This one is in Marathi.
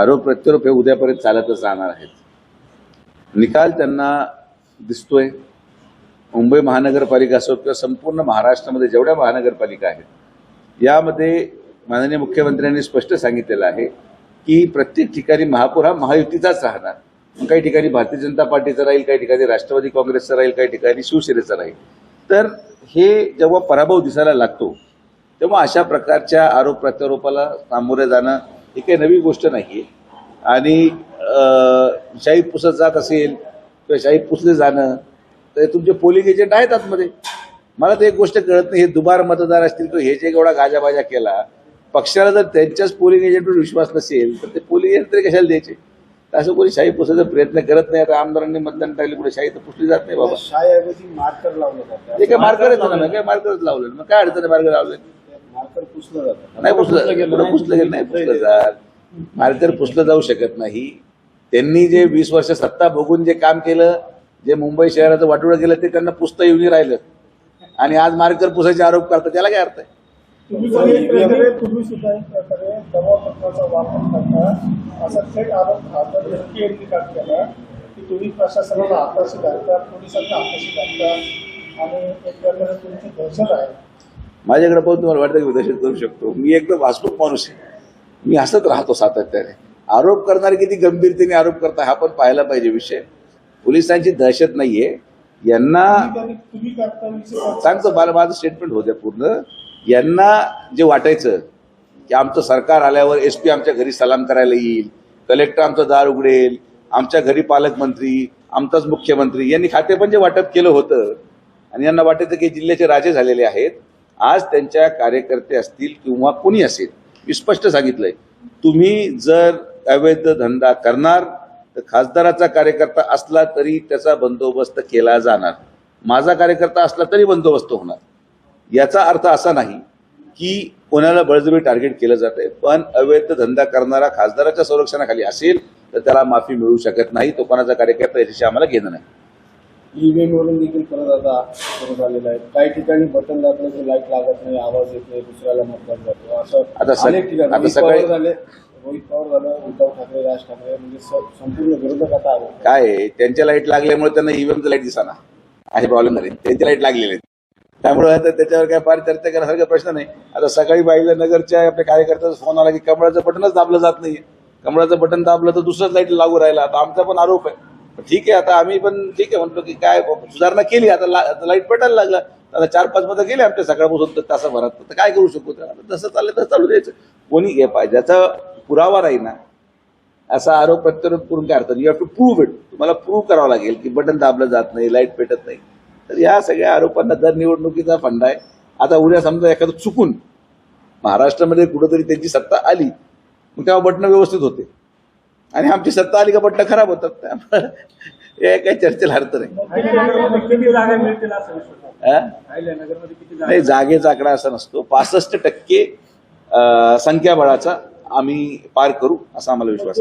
आरोप प्रत्यारोप हे उद्यापर्यंत चालतच राहणार आहेत. निकाल त्यांना दिसतोय. मुंबई महानगरपालिका असो किंवा संपूर्ण महाराष्ट्रामध्ये जेवढ्या महानगरपालिका आहेत यामध्ये माननीय मुख्यमंत्र्यांनी स्पष्ट सांगितलेलं आहे की प्रत्येक ठिकाणी महापौर हा महायुतीचाच राहणार. काही ठिकाणी भारतीय जनता पार्टीचा राहील काही ठिकाणी राष्ट्रवादी काँग्रेसचा राहील काही ठिकाणी शिवसेनेचा राहील. तर हे जेव्हा पराभव दिसायला लागतो तेव्हा अशा प्रकारच्या आरोप प्रत्यारोपाला सामोरे जाणं ही काही नवी गोष्ट नाहीये. आणि अं, शाही पुसत जात असेल किंवा शाही पुसले जाणं तर तुमचे पोलिंग एजंट आहेत आतमध्ये. मला तर एक गोष्ट कळत नाही हे दुबार मतदार असतील किंवा हे जे एवढा गाजाबाजा केला पक्षाला जर त्यांच्याच पोलिंग एजंटवर विश्वास नसेल तर ते पोलिंग एजंट तरी कशाला द्यायचे? तर असं कोणी शाही पुसायचा प्रयत्न करत नाही. आता आमदारांनी मतदान टाकले कुठे शाही तर पुसली जात नाही बाबा. शाळेऐवजी मार्कर लावलं ते काय मार्करच ना काय मार्करच लावलं? मग काय अडचण आहे मार्कर लावलं? नाही पुसलं गेलं पुसलं गेलं नाही पुसलं जात. मार्कर पुसलं जाऊ शकत नाही. त्यांनी जे वीस वर्ष सत्ता भोगून जे काम केलं जे मुंबई शहराचं वाटोळं केलं ते त्यांना पुसता येऊन राहिलं. आणि आज मार्कर पुसायचे आरोप करतात त्याला काय अर्थ आहे? तुम्ही प्रशासनाला हाताशी घालता पोलिसांना हाताशी घालता आणि एक प्रकारे तुमची दहशत आहे माझ्याकडे पाहून तुम्हाला वाटतं की मी दहशत करू शकतो. मी एकदम वास्तूक माणूस आहे. मी हसत राहतो सातत्याने. आरोप करणारे किती गंभीरतेने आरोप करता हा पण पाहायला पाहिजे विषय. पोलिसांची दहशत नाहीये. यांना तुम्ही सांगतो मला माझं स्टेटमेंट होत्या पूर्ण. यांना जे वाटायचं की आमचं सरकार आल्यावर एस पी आमच्या घरी सलाम करायला येईल कलेक्टर आमचं दार उघडेल आमच्या घरी पालकमंत्री आमचाच मुख्यमंत्री यांनी खाते पण जे वाटप केलं होतं आणि यांना वाटायचं की जिल्ह्याचे राजे झालेले आहेत आज त्यांच्या कार्यकर्ते असतील किंवा कोणी असेल मी स्पष्ट सांगितलंय तुम्ही जर अवैध धंदा करणार तर खासदाराचा कार्यकर्ता असला तरी त्याचा बंदोबस्त केला जाणार. माझा कार्यकर्ता असला तरी बंदोबस्त होणार. याचा अर्थ असा नाही की कोणाला बळजबरी टार्गेट केलं जात आहे पण अवैध धंदा करणारा खासदाराच्या संरक्षणाखाली असेल तर त्याला माफी मिळू शकत नाही तो कोणाचा कार्यकर्ता याच्याशी आम्हाला घेणं नाही. ईव्हीएम वरून देखील परत आता सुरू झालेलं आहे. काही ठिकाणी बटन दाबलं की लाइट लागत नाही आवाज येत नाही दुसऱ्याला मतदान जातो आता असं सग- अनेक ठिकाणी आता रोहित सकाळी- पवार झाले. रोहित पवार झालं उद्धव ठाकरे राज ठाकरे म्हणजे स- संपूर्ण विरोधक आता आले. काय आहे, त्यांच्या लाइट लागल्यामुळे त्यांना ईव्हीएमचं लाइट दिसाना. आहे प्रॉब्लेम नाही त्यांची लाइट लागलेली त्यामुळे आता त्याच्यावर काय फार चर्चा करण्यासारखा प्रश्न नाही. आता सकाळी पाहिलं नगरच्या आपल्या कार्यकर्त्याचा फोन आला की कमळाचं बटनच दाबलं जात नाहीये. कमळाचं बटन दाबलं तर दुसरंच लाइट लागू राहिला. आता आमचा पण आरोप आहे. ठीक आहे आता आम्ही पण ठीक आहे म्हणतो की काय सुधारणा केली आता ला- आता लाइट पेटायला लागला. आता चार पाच मध्ये गेले आमच्या सकाळपासून तर तासाभरात. तर काय करू शकू त्याला? आता जसं चाललं तसं चालू द्यायचं. कोणी हे पाहिजे? ज्याचा पुरावा राहील ना. असा आरोप प्रत्यारोप करून काय अर्थ you have to prove it तुम्हाला प्रूव्ह करावं लागेल की बटन दाबलं जात नाही लाइट पेटत नाही. तर या सगळ्या आरोपांना दर निवडणुकीचा फंडा आहे. आता उद्या समजा एखादं चुकून महाराष्ट्रामध्ये कुठंतरी त्यांची सत्ता आली मग तेव्हा बटणं व्यवस्थित होते. आणि आमची सत्ता आली का बट्ट खराब होतात. त्या हे काही चर्चेला अर्थ नाही. जागेचा आकडा असा नसतो. पासष्ट टक्के संख्याबळाचा आम्ही पार करू असा आम्हाला विश्वास